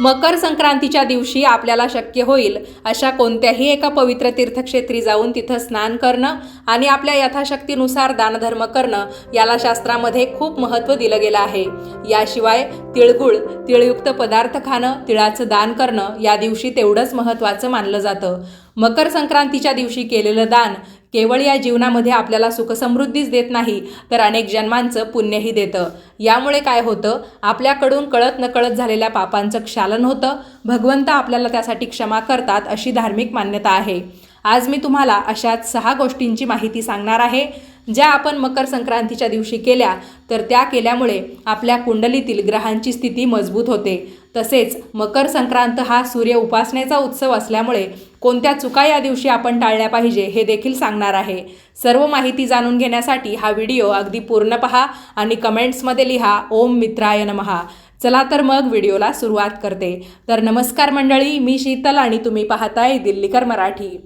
मकर संक्रांतीच्या दिवशी आपल्याला शक्य होईल अशा कोणत्याही एका पवित्र तीर्थक्षेत्री जाऊन तिथं स्नान करणं आणि आपल्या यथाशक्तीनुसार दानधर्म करणं याला शास्त्रामध्ये खूप महत्त्व दिलं गेलं आहे. याशिवाय तिळगुळ तिळयुक्त पदार्थ खाणं तिळाचं दान करणं या दिवशी तेवढंच महत्त्वाचं मानलं जातं. मकर संक्रांतीच्या दिवशी केलेलं दान केवळ या जीवनामध्ये आपल्याला सुखसमृद्धीच देत नाही तर अनेक जन्मांचं पुण्यही देतं. यामुळे काय होतं? आपल्याकडून कळत नकळत झालेल्या पापांचं क्षालन होतं. भगवंत आपल्याला त्यासाठी क्षमा करतात अशी धार्मिक मान्यता आहे. आज मी तुम्हाला अशाच सहा गोष्टींची माहिती सांगणार आहे. ज्या आपण मकर संक्रांतीच्या दिवशी केल्या तर त्या केल्यामुळे आपल्या कुंडलीतील ग्रहांची स्थिती मजबूत होते. तसेच मकर संक्रांत हा सूर्य उपासनेचा उत्सव असल्यामुळे कोणत्या चुका या दिवशी आपण टाळल्या पाहिजे हे देखील सांगणार आहे. सर्व माहिती जाणून घेण्यासाठी हा व्हिडिओ अगदी पूर्ण पहा आणि कमेंट्समध्ये लिहा ओम मित्राय नमहा चला तर मग व्हिडिओला सुरुवात करते. तर नमस्कार मंडळी मी शीतल आणि तुम्ही पाहताय दिल्लीकर मराठी.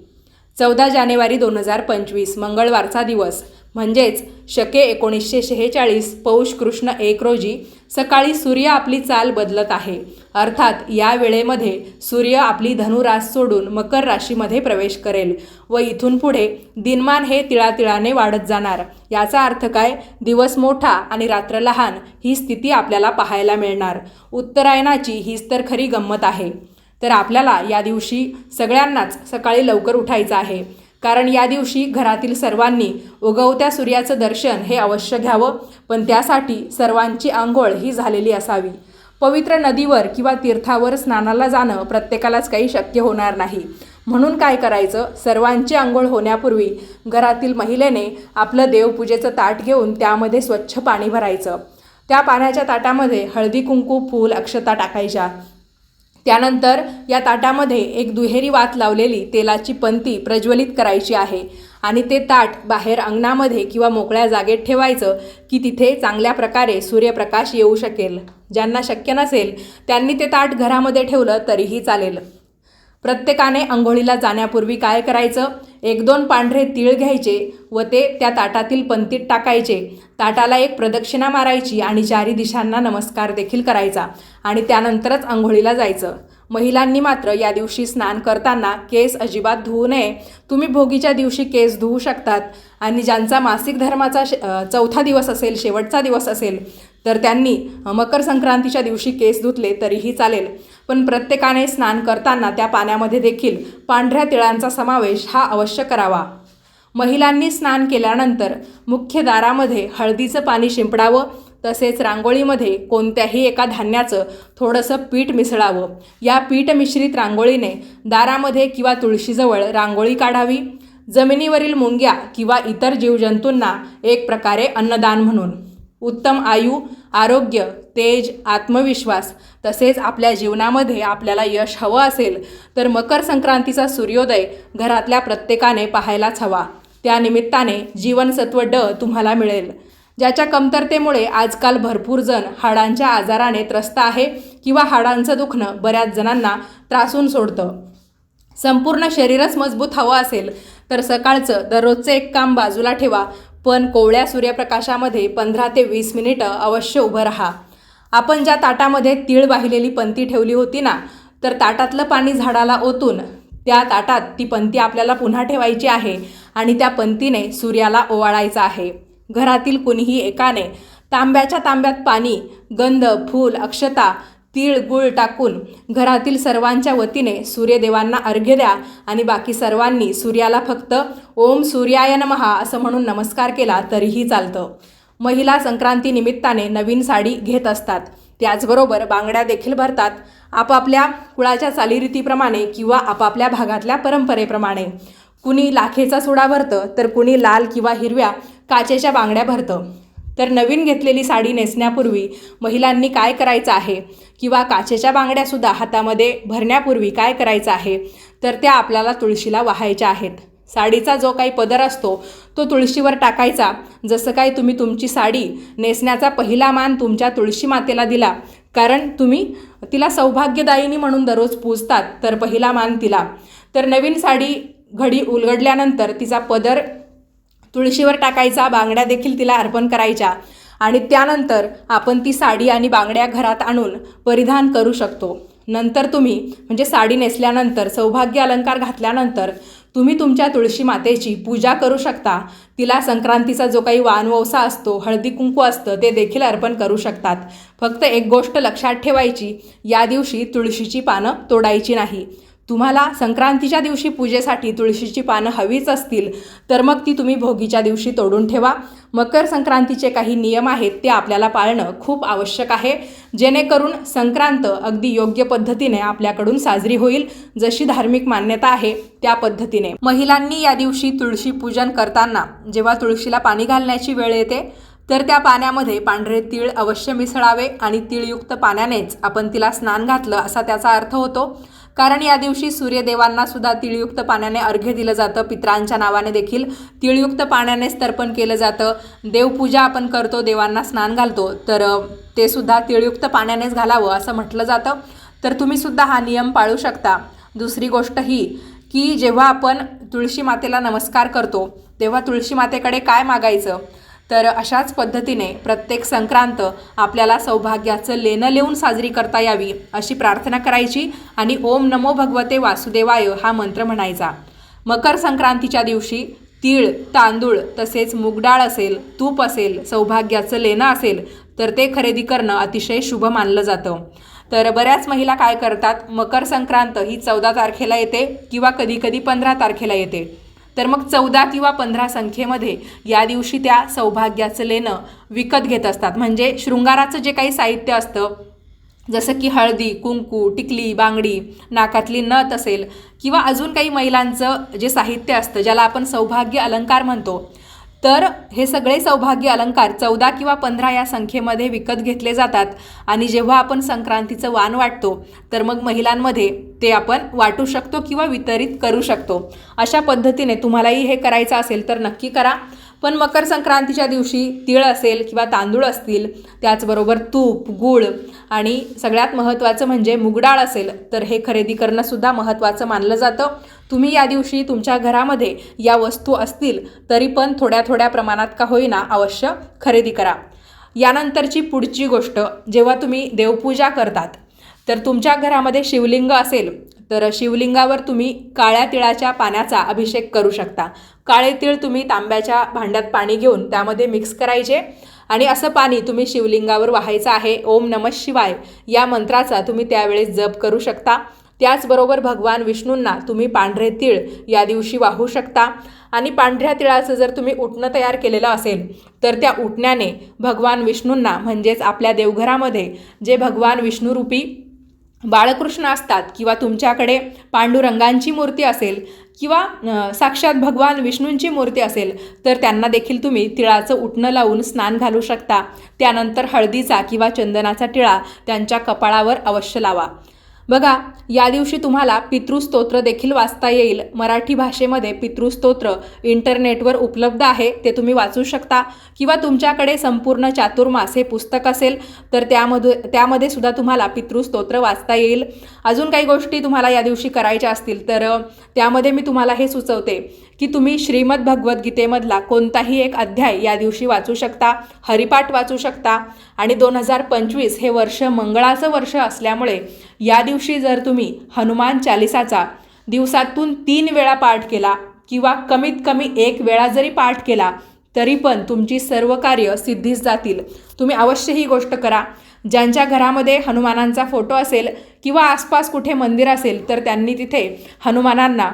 चौदा जानेवारी दोन हजार पंचवीस मंगळवारचा दिवस. म्हणजेच शके एकोणीसशे शेहेचाळीस पौष कृष्ण एक रोजी सकाळी सूर्य आपली चाल बदलत आहे. अर्थात या वेळेमध्ये सूर्य आपली धनुरास सोडून मकर राशीमध्ये प्रवेश करेल व इथून पुढे दिनमान हे तिळातिळाने वाढत जाणार. याचा अर्थ काय? दिवस मोठा आणि रात्र लहान ही स्थिती आपल्याला पाहायला मिळणार. उत्तरायणाची हीच तर खरी गंमत आहे. तर आपल्याला या दिवशी सगळ्यांनाच सकाळी लवकर उठायचं आहे. कारण या दिवशी घरातील सर्वांनी उगवत्या सूर्याचं दर्शन हे अवश्य घ्यावं पण त्यासाठी सर्वांची आंघोळ ही झालेली असावी. पवित्र नदीवर किंवा तीर्थावर स्नानाला जाणं प्रत्येकालाच काही शक्य होणार नाही. म्हणून काय करायचं? सर्वांची आंघोळ होण्यापूर्वी घरातील महिलेने आपलं देवपूजेचं ताट घेऊन त्यामध्ये स्वच्छ पाणी भरायचं. त्या पाण्याच्या ताटामध्ये हळदी कुंकू फूल अक्षता टाकायच्या. त्यानंतर या ताटामध्ये एक दुहेरी वात लावलेली तेलाची पंती प्रज्वलित करायची आहे आणि ते ताट बाहेर अंगणामध्ये किंवा मोकळ्या जागेत ठेवायचं की तिथे चांगल्या प्रकारे सूर्यप्रकाश येऊ शकेल. ज्यांना शक्य नसेल त्यांनी ते ताट घरामध्ये ठेवलं तरीही चालेल. प्रत्येकाने आंघोळीला जाण्यापूर्वी काय करायचं? एक दोन पांढरे तीळ घ्यायचे व ते त्या ताटातील पंतीत टाकायचे. ताटाला एक प्रदक्षिणा मारायची आणि चारी दिशांना नमस्कार देखील करायचा आणि त्यानंतरच आंघोळीला जायचं. महिलांनी मात्र या दिवशी स्नान करताना केस अजिबात धुवू नये. तुम्ही भोगीच्या दिवशी केस धुवू शकतात. आणि ज्यांचा मासिक धर्माचा चौथा दिवस असेल शेवटचा दिवस असेल तर त्यांनी मकर संक्रांतीच्या दिवशी केस धुतले तरीही चालेल. पण प्रत्येकाने स्नान करताना त्या पाण्यामध्ये देखील पांढऱ्या तिळांचा समावेश हा अवश्य करावा. महिलांनी स्नान केल्यानंतर मुख्य दारामध्ये हळदीचं पाणी शिंपडावं तसेच रांगोळीमध्ये कोणत्याही एका धान्याचं थोडंसं पीठ मिसळावं. या पीठ मिश्रित रांगोळीने दारामध्ये किंवा तुळशीजवळ रांगोळी काढावी. जमिनीवरील मुंग्या किंवा इतर जीवजंतूंना एक प्रकारे अन्नदान म्हणून. उत्तम आयु आरोग्य तेज आत्मविश्वास तसेच आपल्या जीवनामध्ये आपल्याला यश हवं असेल तर मकर संक्रांतीचा सूर्योदय घरातल्या प्रत्येकाने पाहायलाच हवा. त्या निमित्ताने जीवनसत्व ड तुम्हाला मिळेल. ज्याच्या कमतरतेमुळे आजकाल भरपूर जण हाडांच्या आजाराने त्रस्त आहे किंवा हाडांचं दुखणं बऱ्याच जणांना त्रासून सोडतं. संपूर्ण शरीरच मजबूत हवं असेल तर सकाळचं दररोजचं एक काम बाजूला ठेवा. पण कोवळ्या सूर्यप्रकाशामध्ये पंधरा ते वीस मिनिटं अवश्य उभं राहा. आपण ज्या ताटामध्ये तीळ वाहिलेली पंती ठेवली होती ना तर ताटातलं पाणी झाडाला ओतून त्या ताटात ती पंती आपल्याला पुन्हा ठेवायची आहे आणि त्या पंतीने सूर्याला ओवाळायचं आहे. घरातील कुणीही एकाने तांब्याच्या तांब्यात पाणी गंध फूल अक्षता तीळ गुळ टाकून घरातील सर्वांच्या वतीने सूर्यदेवांना अर्घ्य द्या आणि बाकी सर्वांनी सूर्याला फक्त ओम सूर्याय नमहा असं म्हणून नमस्कार केला तरीही चालतं. महिला संक्रांती निमित्ताने नवीन साडी घेत असतात. त्याचबरोबर बांगड्या देखील भरतात. आपापल्या कुळाच्या चालीरीतीप्रमाणे किंवा आपापल्या भागातल्या परंपरेप्रमाणे. कुणी लाखेचा सोडा भरतं तर कुणी लाल किंवा हिरव्या काचेच्या बांगड्या भरतं. तर नवीन घेतलेली साडी नेसण्यापूर्वी महिलांनी काय करायचं आहे? किंवा काचेच्या बांगड्यासुद्धा हातामध्ये भरण्यापूर्वी काय करायचं आहे? तर त्या आपल्याला तुळशीला वाहायच्या आहेत. साडीचा जो काही पदर असतो तो तुळशीवर टाकायचा. जसं काय तुम्ही तुमची साडी नेसण्याचा पहिला मान तुमच्या तुळशी मातेला दिला. कारण तुम्ही तिला सौभाग्यदायिनी म्हणून दररोज पूजतात तर पहिला मान तिला. तर नवीन साडी घडी उलगडल्यानंतर तिचा पदर तुळशीवर टाकायचा बांगड्या देखील तिला अर्पण करायच्या. आणि त्यानंतर आपण ती साडी आणि बांगड्या घरात आणून परिधान करू शकतो. नंतर तुम्ही म्हणजे साडी नेसल्यानंतर सौभाग्य अलंकार घातल्यानंतर तुम्ही तुमच्या तुळशी मातेची पूजा करू शकता. तिला संक्रांतीचा जो काही वानवसा असतो हळदी कुंकू असतं ते देखील अर्पण करू शकतात. फक्त एक गोष्ट लक्षात ठेवायची या दिवशी तुळशीची पानं तोडायची नाही. तुम्हाला संक्रांतीच्या दिवशी पूजेसाठी तुळशीची पानं हवीच असतील तर मग ती तुम्ही भोगीच्या दिवशी तोडून ठेवा. मकर संक्रांतीचे काही नियम आहेत ते आपल्याला पाळणं खूप आवश्यक आहे. जेणेकरून संक्रांत अगदी योग्य पद्धतीने आपल्याकडून साजरी होईल जशी धार्मिक मान्यता आहे त्या पद्धतीने. महिलांनी या दिवशी तुळशी पूजन करताना जेव्हा तुळशीला पाणी घालण्याची वेळ येते तर त्या पाण्यामध्ये पांढरे तीळ अवश्य मिसळावे आणि तीळयुक्त पाण्यानेच आपण तिला स्नान घातलं असा त्याचा अर्थ होतो. कारण या दिवशी सूर्यदेवांना सुद्धा तिळयुक्त पाण्याने अर्घ्य दिलं जातं. पित्रांच्या नावाने देखील तिळयुक्त पाण्यानेच तर्पण केलं जातं. देवपूजा आपण करतो देवांना स्नान घालतो. तर ते सुद्धा तिळयुक्त पाण्यानेच घालावं असं म्हटलं जातं. तर तुम्ही सुद्धा हा नियम पाळू शकता. दुसरी गोष्ट ही की जेव्हा आपण तुळशी मातेला नमस्कार करतो तेव्हा तुळशी मातेकडे काय मागायचं? तर अशाच पद्धतीने प्रत्येक संक्रांत आपल्याला सौभाग्याचं लेणं लिहून साजरी करता यावी अशी प्रार्थना करायची आणि ओम नमो भगवते वासुदेवाय हा मंत्र म्हणायचा. मकर संक्रांतीच्या दिवशी तीळ तांदूळ तसेच मूगडाळ असेल तूप असेल सौभाग्याचं लेणं असेल तर ते खरेदी करणं अतिशय शुभ मानलं जातं. तर बऱ्याच महिला काय करतात मकर संक्रांत ही चौदा तारखेला येते किंवा कधीकधी पंधरा तारखेला येते. तर मग चौदा किंवा पंधरा संख्येमध्ये या दिवशी त्या सौभाग्याचं लेणं विकत घेत असतात. म्हणजे शृंगाराचं जे काही साहित्य असतं जसं की हळदी कुंकू टिकली बांगडी नाकातली नथ असेल किंवा अजून काही महिलांचं जे साहित्य असतं ज्याला आपण सौभाग्य अलंकार म्हणतो तर हे सगळे सौभाग्य अलंकार चौदा किंवा पंधरा या संख्येमध्ये विकत घेतले जातात. आणि जेव्हा आपण संक्रांतीचं वाण वाटतो तर मग महिलांमध्ये ते आपण वाटू शकतो किंवा वितरित करू शकतो. अशा पद्धतीने तुम्हालाही हे करायचं असेल तर नक्की करा. पण मकर संक्रांतीच्या दिवशी तिळ असेल किंवा तांदूळ असतील त्याचबरोबर तूप गूळ आणि सगळ्यात महत्त्वाचं म्हणजे मुगडाळ असेल तर हे खरेदी करणंसुद्धा महत्त्वाचं मानलं जातं. तुम्ही या दिवशी तुमच्या घरामध्ये या वस्तू असतील तरी पण थोड्या थोड्या प्रमाणात का होईना अवश्य खरेदी करा. यानंतरची पुढची गोष्ट जेव्हा तुम्ही देवपूजा करतात तर तुमच्या घरामध्ये शिवलिंग असेल तर शिवलिंगावर तुम्ही काळ्या तिळाच्या पाण्याचा अभिषेक करू शकता. काळे तिळ तुम्ही तांब्याच्या भांड्यात पाणी घेऊन त्यामध्ये मिक्स करायचे आणि असं पाणी तुम्ही शिवलिंगावर वाहायचं आहे. ओम नमः शिवाय या मंत्राचा तुम्ही त्यावेळेस जप करू शकता. त्याचबरोबर भगवान विष्णूंना तुम्ही पांढरे तीळ या दिवशी वाहू शकता. आणि पांढऱ्या तिळाचं जर तुम्ही उठणं तयार केलेलं असेल तर त्या उठण्याने भगवान विष्णूंना म्हणजेच आपल्या देवघरामध्ये जे भगवान विष्णूरूपी बाळकृष्ण असतात किंवा तुमच्याकडे पांडुरंगांची मूर्ती असेल किंवा साक्षात भगवान विष्णूंची मूर्ती असेल तर त्यांना देखील तुम्ही तिळाचं उठणं लावून स्नान घालू शकता. त्यानंतर हळदीचा किंवा चंदनाचा टिळा त्यांच्या कपाळावर अवश्य लावा. बघा या दिवशी तुम्हाला पितृस्तोत्र देखील वाचता येईल. मराठी भाषेमध्ये पितृस्तोत्र इंटरनेटवर उपलब्ध आहे ते तुम्ही वाचू शकता. किंवा तुमच्याकडे संपूर्ण चातुर्मास हे पुस्तक असेल तर त्यामध्ये त्यामध्ये सुद्धा तुम्हाला पितृस्तोत्र वाचता येईल. अजून काही गोष्टी तुम्हाला या दिवशी करायच्या असतील तर त्यामध्ये मी तुम्हाला हे सुचवते. की तुम्ही श्रीमद भगवद्गीतेमधला कोणताही एक अध्याय या दिवशी वाचू शकता हरिपाठ वाचू शकता. आणि दोन हजार पंचवीस हे वर्ष मंगळाचं वर्ष असल्यामुळे या दिवशी जर तुम्ही हनुमान चालिसाचा दिवसातून तीन वेळा पाठ केला किंवा कमीत कमी एक वेळा जरी पाठ केला तरी पण तुमची सर्व कार्य सिद्धीस जातील. तुम्ही अवश्य ही गोष्ट करा. ज्यांच्या घरामध्ये हनुमानांचा फोटो असेल किंवा आसपास कुठे मंदिर असेल तर त्यांनी तिथे हनुमानांना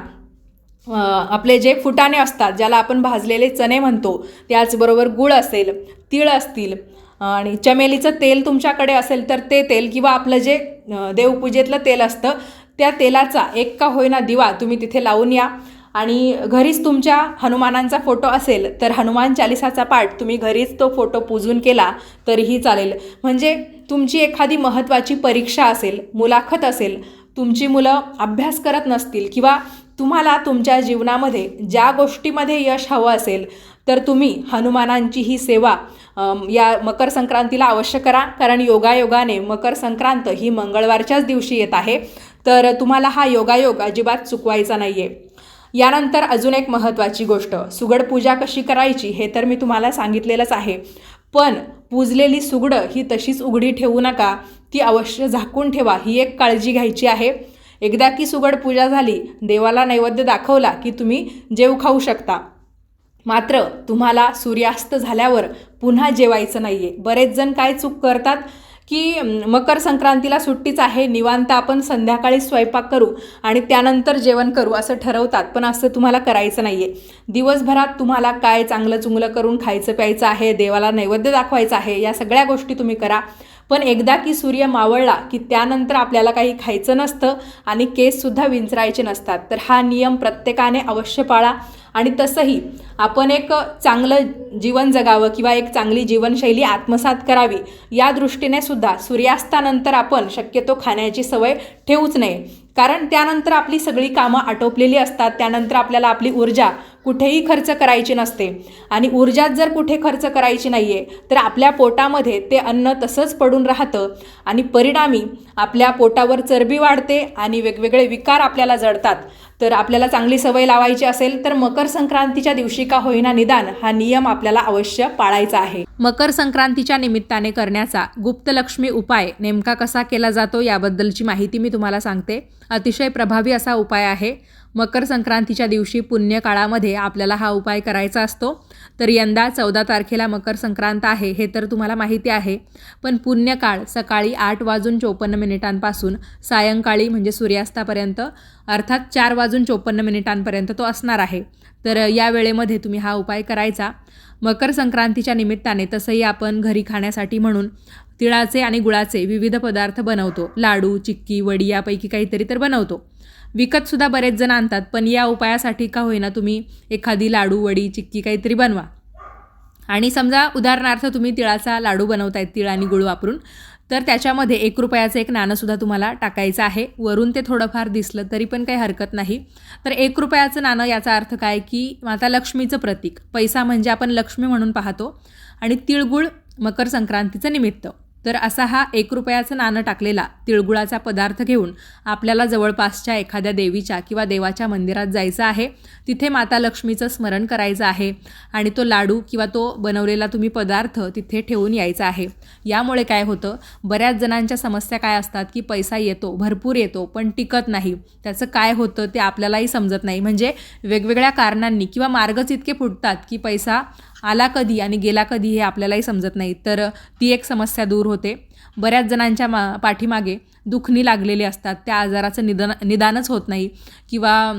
आपले जे फुटाणे असतात ज्याला आपण भाजलेले चणे म्हणतो त्याचबरोबर गुळ असेल तीळ असतील आणि चमेलीचं तेल तुमच्याकडे असेल तर ते तेल किंवा आपलं जे देवपूजेतलं तेल असतं त्या तेलाचा एक का होईना दिवा तुम्ही तिथे लावून या. आणि घरीच तुमच्या हनुमानांचा फोटो असेल तर हनुमान चालिसाचा पाठ तुम्ही घरीच तो फोटो पूजून केला तरीही चालेल. म्हणजे तुमची एखादी महत्त्वाची परीक्षा असेल मुलाखत असेल तुमची मुलं अभ्यास करत नसतील किंवा तुम्हाला तुमच्या जीवनामध्ये ज्या गोष्टीमध्ये यश हवं असेल तर तुम्ही हनुमानांची ही सेवा या मकर संक्रांतीला अवश्य करा. कारण योगायोगाने मकर संक्रांत ही मंगळवारच्याच दिवशी येत आहे. तर तुम्हाला हा योगायोग अजिबात चुकवायचा नाही आहे यानंतर अजून एक महत्त्वाची गोष्ट सुगड पूजा कशी करायची हे तर मी तुम्हाला सांगितलेलंच आहे. पण पूजलेली सुगडं ही तशीच उघडी ठेवू नका ती अवश्य झाकून ठेवा ही एक काळजी घ्यायची आहे. एकदा की सुगड पूजा झाली देवाला नैवेद्य दाखवला की तुम्ही जेव खाऊ शकता. मात्र तुम्हाला सूर्यास्त झाल्यावर पुन्हा जेवायचं नाही आहे बरेच जण काय चूक करतात की मकर संक्रांतीला सुट्टीच आहे निवांत आपण संध्याकाळी स्वयंपाक करू आणि त्यानंतर जेवण करू असं ठरवतात पण असं तुम्हाला करायचं नाही आहे दिवसभरात तुम्हाला काय चांगलं चुंगलं करून खायचं प्यायचं आहे देवाला नैवेद्य दाखवायचं आहे या सगळ्या गोष्टी तुम्ही करा. पण एकदा की सूर्य मावळला की त्यानंतर आपल्याला काही खायचं नसतं आणि केससुद्धा विंचरायचे नसतात. तर हा नियम प्रत्येकाने अवश्य पाळा. आणि तसंही आपण एक चांगलं जीवन जगावं किंवा एक चांगली जीवनशैली आत्मसात करावी या दृष्टीने सुद्धा सूर्यास्तानंतर आपण शक्यतो खाण्याची सवय ठेवूच नये. कारण त्यानंतर आपली सगळी कामं आटोपलेली असतात त्यानंतर आपल्याला आपली ऊर्जा कुठेही खर्च करायची नसते. आणि ऊर्जात जर कुठे खर्च करायची नाही आहे तर आपल्या पोटामध्ये ते अन्न तसंच पडून राहतं आणि परिणामी आपल्या पोटावर चरबी वाढते आणि वेगवेगळे विकार आपल्याला जडतात. तर आपल्याला चांगली सवय लावायची असेल तर मकर संक्रांतीच्या दिवशी का होईना निदान हा नियम आपल्याला अवश्य पाळायचा आहे. मकर संक्रांतीच्या निमित्ताने करण्याचा गुप्तलक्ष्मी उपाय नेमका कसा केला जातो याबद्दलची माहिती मी तुम्हाला सांगते. अतिशय प्रभावी असा उपाय आहे. मकर संक्रांतीच्या दिवशी पुण्यकाळामध्ये आपल्याला हा उपाय करायचा असतो. तर यंदा चौदा तारखेला मकर संक्रांत आहे हे तर तुम्हाला माहिती आहे. पण पुण्यकाळ सकाळी आठ वाजून चोपन्न मिनिटांपासून सायंकाळी म्हणजे सूर्यास्तापर्यंत अर्थात चार वाजून चोपन्न मिनिटांपर्यंत तो असणार आहे. तर या वेळेमध्ये तुम्ही हा उपाय करायचा. मकर संक्रांतीच्या निमित्ताने तसंही आपण घरी खाण्यासाठी म्हणून तिळाचे आणि गुळाचे विविध पदार्थ बनवतो. लाडू चिक्की वडी यापैकी काहीतरी तर बनवतो. विकतसुद्धा बरेच जण आणतात पण या उपायासाठी का होईना तुम्ही एखादी लाडू वडी चिक्की काहीतरी बनवा. आणि समजा उदाहरणार्थ तुम्ही तिळाचा लाडू बनवतायत तिळ आणि गुळ वापरून तर त्याच्यामध्ये एक रुपयाचं एक नाणंसुद्धा तुम्हाला टाकायचं आहे. वरून ते थोडंफार दिसलं तरी पण काही हरकत नाही. तर एक रुपयाचं नाणं याचा अर्थ काय की माता लक्ष्मीचं प्रतीक. पैसा म्हणजे आपण लक्ष्मी म्हणून पाहतो आणि तिळगुळ मकर संक्रांतीचं निमित्त. तर असा हा एक रुपयाचं नाणं टाकलेला तिळगुळाचा पदार्थ घेऊन आपल्याला जवळपासच्या एखाद्या देवीच्या किंवा देवाच्या मंदिरात जायचं आहे. तिथे माता लक्ष्मीचं स्मरण करायचं आहे आणि तो लाडू किंवा तो बनवलेला तुम्ही पदार्थ तिथे ठेवून यायचा आहे. यामुळे काय होतं बऱ्याच जणांच्या समस्या काय असतात की पैसा येतो भरपूर येतो पण टिकत नाही. त्याचं काय होतं ते आपल्यालाही समजत नाही. म्हणजे वेगवेगळ्या कारणांनी किंवा मार्गच इतके फुटतात की पैसा आला कधी आणि गेला कधी हे आपल्यालाही समजत नाही. तर ती एक समस्या दूर होते. बऱ्याच जणांच्या मा पाठीमागे दुखणी लागलेली असतात. त्या आजाराचं निदान निदानच होत नाही. किंवा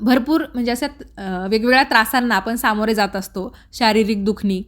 भरपूर म्हणजे अशा वेगवेगळ्या त्रासांना आपण सामोरे जात असतो. शारीरिक दुखणी.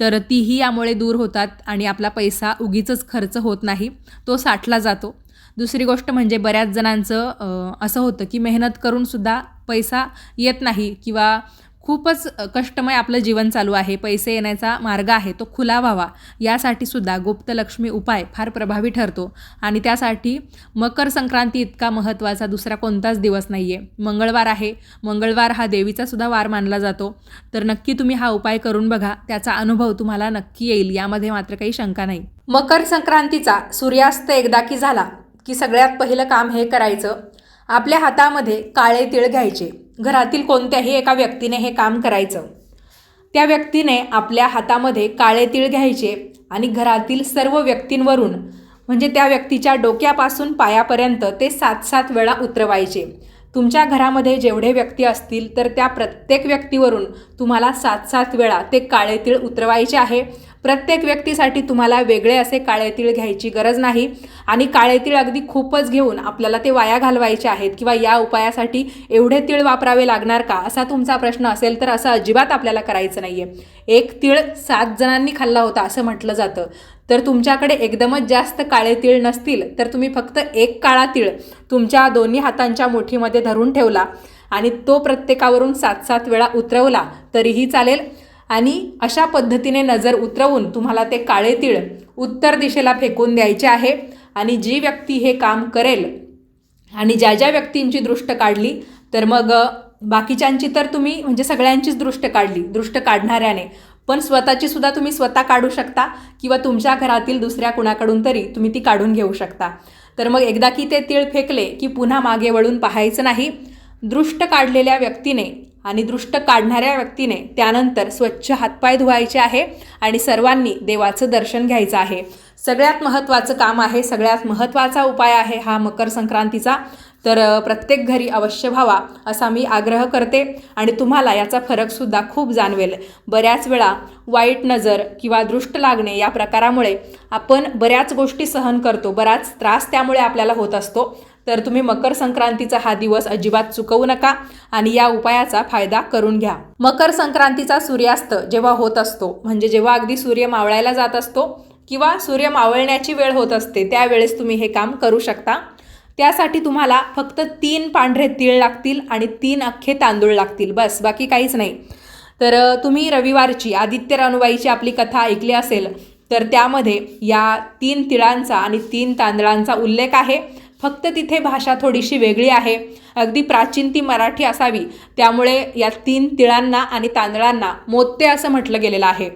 तर तीही यामुळे दूर होतात आणि आपला पैसा उगीच खर्च होत नाही. तो साठला जातो. दुसरी गोष्ट म्हणजे बऱ्याच जणांचं असं होतं की मेहनत करूनसुद्धा पैसा येत नाही. किंवा खूपच कष्टमय आपलं जीवन चालू आहे. पैसे येण्याचा मार्ग आहे तो खुला व्हावा. यासाठी सुद्धा गुप्तलक्ष्मी उपाय फार प्रभावी ठरतो. आणि त्यासाठी मकर संक्रांती इतका महत्त्वाचा दुसरा कोणताच दिवस नाही आहे मंगळवार आहे. मंगळवार हा देवीचा सुद्धा वार मानला जातो. तर नक्की तुम्ही हा उपाय करून बघा. त्याचा अनुभव तुम्हाला नक्की येईल. यामध्ये मात्र काही शंका नाही. मकर संक्रांतीचा सूर्यास्त एकदा की झाला की सगळ्यात पहिलं काम हे करायचं. आपल्या हातामध्ये काळे तिळ घ्यायचे. घरातील कोणत्याही एका व्यक्तीने हे काम करायचं. त्या व्यक्तीने आपल्या हातामध्ये काळे तीळ घ्यायचे आणि घरातील सर्व व्यक्तींवरून म्हणजे त्या व्यक्तीच्या डोक्यापासून पायापर्यंत ते सात सात वेळा उतरवायचे. तुमच्या घरामध्ये जेवढे व्यक्ती असतील तर त्या प्रत्येक व्यक्तीवरून तुम्हाला सात सात वेळा ते काळे तीळ उतरवायचे आहे. प्रत्येक व्यक्तीसाठी तुम्हाला वेगळे असे काळे तीळ घ्यायची गरज नाही. आणि काळे तीळ अगदी खूपच घेऊन आपल्याला ते वाया घालवायचे आहेत किंवा या उपायासाठी एवढे तीळ वापरावे लागणार का? असा तुमचा प्रश्न असेल तर असं अजिबात आपल्याला करायचं नाही आहे एक तीळ सात जणांनी खाल्ला होता असं म्हटलं जातं. तर तुमच्याकडे एकदमच जास्त काळे तीळ नसतील तर तुम्ही फक्त एक काळा तीळ तुमच्या दोन्ही हातांच्या मुठीमध्ये धरून ठेवला आणि तो प्रत्येकावरून सात सात वेळा उतरवला तरीही चालेल. आणि अशा पद्धतीने नजर उतरवून तुम्हाला ते काळे तीळ उत्तर दिशेला फेकून द्यायचे आहे. आणि जी व्यक्ती हे काम करेल आणि ज्या ज्या व्यक्तींची दृष्ट काढली तर मग बाकीच्यांची तर तुम्ही म्हणजे सगळ्यांचीच दृष्ट काढली दृष्ट काढणाऱ्याने. पण स्वतःची सुद्धा तुम्ही स्वतः काढू शकता किंवा तुमच्या घरातील दुसऱ्या कुणाकडून तरी तुम्ही ती काढून घेऊ शकता. तर मग एकदा की ते तीळ फेकले की पुन्हा मागे वळून पाहायचं नाही. दृष्ट काढलेल्या व्यक्तीने आणि दृष्ट काढणाऱ्या व्यक्तीने त्यानंतर स्वच्छ हातपाय धुवायचे आहे आणि सर्वांनी देवाचं दर्शन घ्यायचं आहे. सगळ्यात महत्त्वाचं काम आहे सगळ्यात महत्त्वाचा उपाय आहे हा मकर संक्रांतीचा. तर प्रत्येक घरी अवश्य व्हावा असा मी आग्रह करते आणि तुम्हाला याचा फरकसुद्धा खूप जाणवेल. बऱ्याच वेळा वाईट नजर किंवा दृष्ट लागणे या प्रकारामुळे आपण बऱ्याच गोष्टी सहन करतो बराच त्रास त्यामुळे आपल्याला होत असतो. तर तुम्ही मकर संक्रांतीचा हा दिवस अजिबात चुकवू नका आणि या उपायाचा फायदा करून घ्या. मकर संक्रांतीचा सूर्यास्त जेव्हा होत असतो म्हणजे जेव्हा अगदी सूर्य मावळायला जात असतो किंवा सूर्य मावळण्याची वेळ होत असते त्यावेळेस तुम्ही हे काम करू शकता. त्यासाठी तुम्हाला फक्त तीन पांढरे तीळ लागतील आणि तीन अख्खे तांदूळ लागतील बस बाकी काहीच नाही. तर तुम्ही रविवारची आदित्य रानुबाईची आपली कथा ऐकली असेल तर त्यामध्ये या तीन तिळांचा आणि तीन तांदळांचा उल्लेख आहे. फक्त तिथे भाषा थोडीशी वेगळी आहे. अगदी प्राचीन ती मराठी असावी. त्यामुळे या तीन तिळांना आणि तांदळांना मोत्ते असं म्हटलं गेलेलं आहे.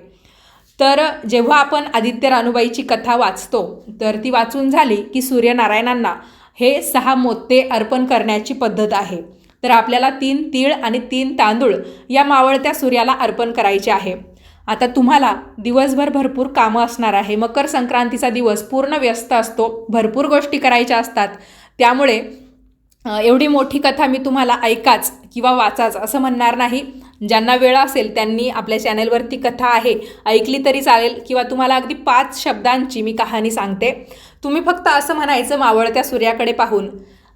तर जेव्हा आपण आदित्य रानुबाईची कथा वाचतो तर ती वाचून झाली की सूर्यनारायणांना हे सहा मोत्ते अर्पण करण्याची पद्धत आहे. तर आपल्याला तीन तीळ आणि तीन तांदूळ या मावळत्या सूर्याला अर्पण करायचे आहे. आता तुम्हाला दिवसभर भरपूर कामं असणार आहे. मकर संक्रांतीचा दिवस पूर्ण व्यस्त असतो. भरपूर गोष्टी करायच्या असतात. त्यामुळे एवढी मोठी कथा मी तुम्हाला ऐकाच किंवा वाचाच असं म्हणणार नाही. ज्यांना वेळ असेल त्यांनी आपल्या चॅनलवरती कथा आहे ऐकली तरी चालेल किंवा तुम्हाला अगदी पाच शब्दांची मी कहाणी सांगते. तुम्ही फक्त असं म्हणायचं मावळत्या सूर्याकडे पाहून.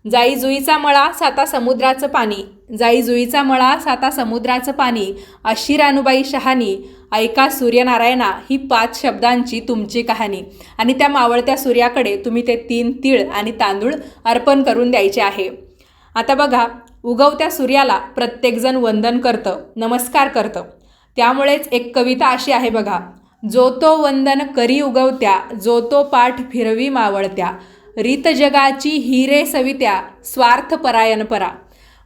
जाई जुईचा मळा साता समुद्राचं पाणी. जाई जुईचा मळा साता समुद्राचं पाणी. अशी रानुबाई शहाणी ऐका सूर्यनारायणा ही पाच शब्दांची तुमची कहाणी. आणि त्या मावळत्या सूर्याकडे तुम्ही ते तीन तीळ आणि तांदूळ अर्पण करून द्यायचे आहे. आता बघा उगवत्या सूर्याला प्रत्येकजण वंदन करतं नमस्कार करतं. त्यामुळेच एक कविता अशी आहे बघा जो तो वंदन करी उगवत्या जो तो पाठ फिरवी मावळत्या रीत जगाची हिरे सवित्या स्वार्थ परायण परा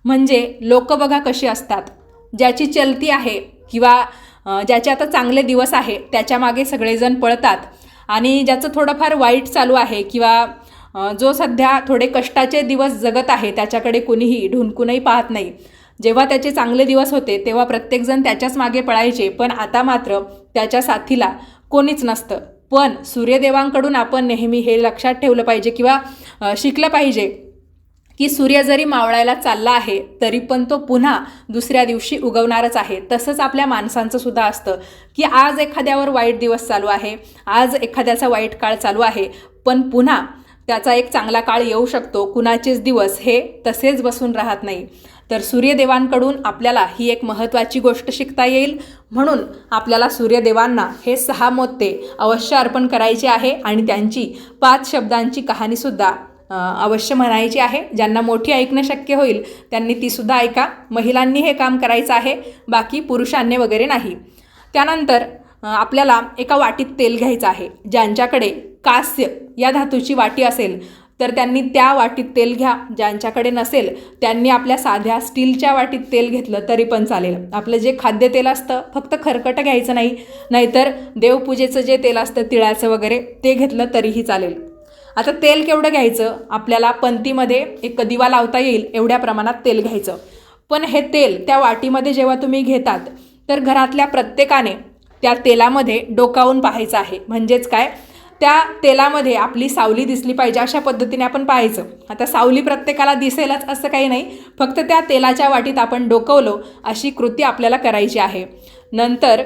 म्हणजे लोक बघा कशी असतात. ज्याची चलती आहे किंवा ज्याचे आता चांगले दिवस आहे त्याच्यामागे सगळेजण पळतात. आणि ज्याचं थोडंफार वाईट चालू आहे किंवा जो सध्या थोडे कष्टाचे दिवस जगत आहे त्याच्याकडे कुणीही ढुंकूनही पाहत नाही. जेव्हा त्याचे चांगले दिवस होते तेव्हा प्रत्येकजण त्याच्याच मागे पळायचे पण आता मात्र त्याच्या साथीला कोणीच नसतं. पण सूर्यदेवांकडून आपण नेहमी हे लक्षात ठेवलं पाहिजे किंवा शिकलं पाहिजे की सूर्य जरी मावळायला चालला आहे तरी पण तो पुन्हा दुसऱ्या दिवशी उगवणारच आहे. तसंच आपल्या माणसांचं सुद्धा असतं की आज एखाद्यावर वाईट दिवस चालू आहे आज एखाद्याचा वाईट काळ चालू आहे पण पुन्हा त्याचा एक चांगला काळ येऊ शकतो. कुणाचेच दिवस हे तसेच बसून राहत नाही. तर सूर्यदेवांकडून आपल्याला ही एक महत्त्वाची गोष्ट शिकता येईल. म्हणून आपल्याला सूर्यदेवांना हे सहा मोत्ते अवश्य अर्पण करायचे आहे आणि त्यांची पाच शब्दांची कहाणीसुद्धा अवश्य म्हणायची आहे. ज्यांना मोठी ऐकणं शक्य होईल त्यांनी तीसुद्धा ऐका. महिलांनी हे काम करायचं आहे बाकी पुरुषांनी वगैरे नाही. त्यानंतर आपल्याला एका वाटीत तेल घ्यायचं आहे. ज्यांच्याकडे कास्य या धातूची वाटी असेल तर त्यांनी त्या वाटीत तेल घ्या. ज्यांच्याकडे नसेल त्यांनी आपल्या साध्या स्टीलच्या वाटीत तेल घेतलं तरी पण चालेल. आपलं जे खाद्यतेल असतं फक्त खरकटं घ्यायचं नाही. नाहीतर देवपूजेचं जे तेल असतं तिळाचं वगैरे ते घेतलं तरीही चालेल. आता तेल केवढं घ्यायचं? आपल्याला पंतीमध्ये एक दिवा लावता येईल एवढ्या प्रमाणात तेल घ्यायचं. पण हे तेल त्या वाटीमध्ये जेव्हा तुम्ही घेतात तर घरातल्या प्रत्येकाने त्या तेलामध्ये डोकावून पाहायचं आहे. म्हणजेच काय? त्या तेलामध्ये आपली सावली दिसली पाहिजे अशा पद्धतीने आपण पाहायचं. आता सावली प्रत्येकाला दिसेलच असं काही नाही फक्त त्या तेलाच्या वाटीत आपण डोकवलो अशी कृती आपल्याला करायची आहे. नंतर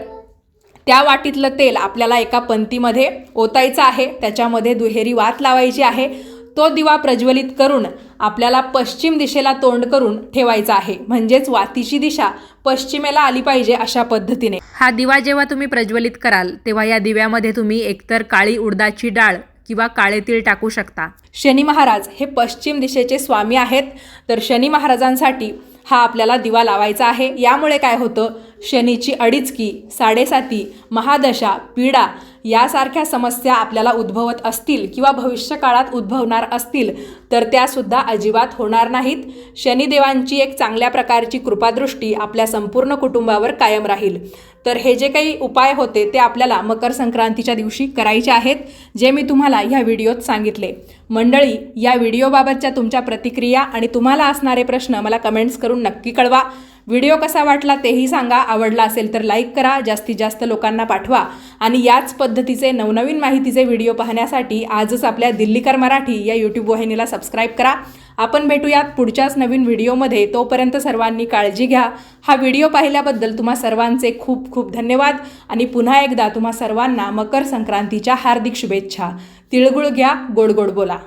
त्या वाटीतलं तेल आपल्याला एका पंतीमध्ये ओतायचं आहे त्याच्यामध्ये दुहेरी वात लावायची आहे. तो दिवा प्रज्वलित करून आपल्याला पश्चिम दिशेला तोंड करून ठेवायचा आहे. म्हणजेच वातीची दिशा पश्चिमेला आली पाहिजे अशा पद्धतीने. हा दिवा जेव्हा तुम्ही प्रज्वलित कराल तेव्हा या दिव्यामध्ये तुम्ही एकतर काळी उडदाची डाळ किंवा काळे तीळ टाकू शकता. शनी महाराज हे पश्चिम दिशेचे स्वामी आहेत. तर शनी महाराजांसाठी हा आपल्याला दिवा लावायचा आहे. यामुळे काय होतं? शनीची अडीचकी साडेसाती महादशा पीडा यासारख्या समस्या आपल्याला उद्भवत असतील किंवा भविष्यकाळात उद्भवणार असतील तर त्यासुद्धा अजिबात होणार नाहीत. शनिदेवांची एक चांगल्या प्रकारची कृपादृष्टी आपल्या संपूर्ण कुटुंबावर कायम राहील. तर हे जे काही उपाय होते ते आपल्याला मकर संक्रांतीच्या दिवशी करायचे आहेत जे मी तुम्हाला ह्या व्हिडिओत सांगितले. मंडळी या व्हिडिओबाबतच्या तुमच्या प्रतिक्रिया आणि तुम्हाला असणारे प्रश्न मला कमेंट्स करून नक्की कळवा. व्हिडिओ कसा वाटला तेही सांगा. आवडला असेल तर लाईक करा. जास्तीत जास्त लोकांना पाठवा. आणि याच पद्धतीचे नवनवीन माहितीचे व्हिडिओ पाहण्यासाठी आजच आपल्या दिल्लीकर मराठी या यूट्यूब वाहिनीला सबस्क्राईब करा. आपण भेटूयात पुढच्याच नवीन व्हिडिओमध्ये. तोपर्यंत सर्वांनी काळजी घ्या. हा व्हिडिओ पाहिल्याबद्दल तुम्हा सर्वांचे खूप खूप धन्यवाद. आणि पुन्हा एकदा तुम्हा सर्वांना मकर संक्रांतीच्या हार्दिक शुभेच्छा. तिळगुळ घ्या गोड गोड बोला.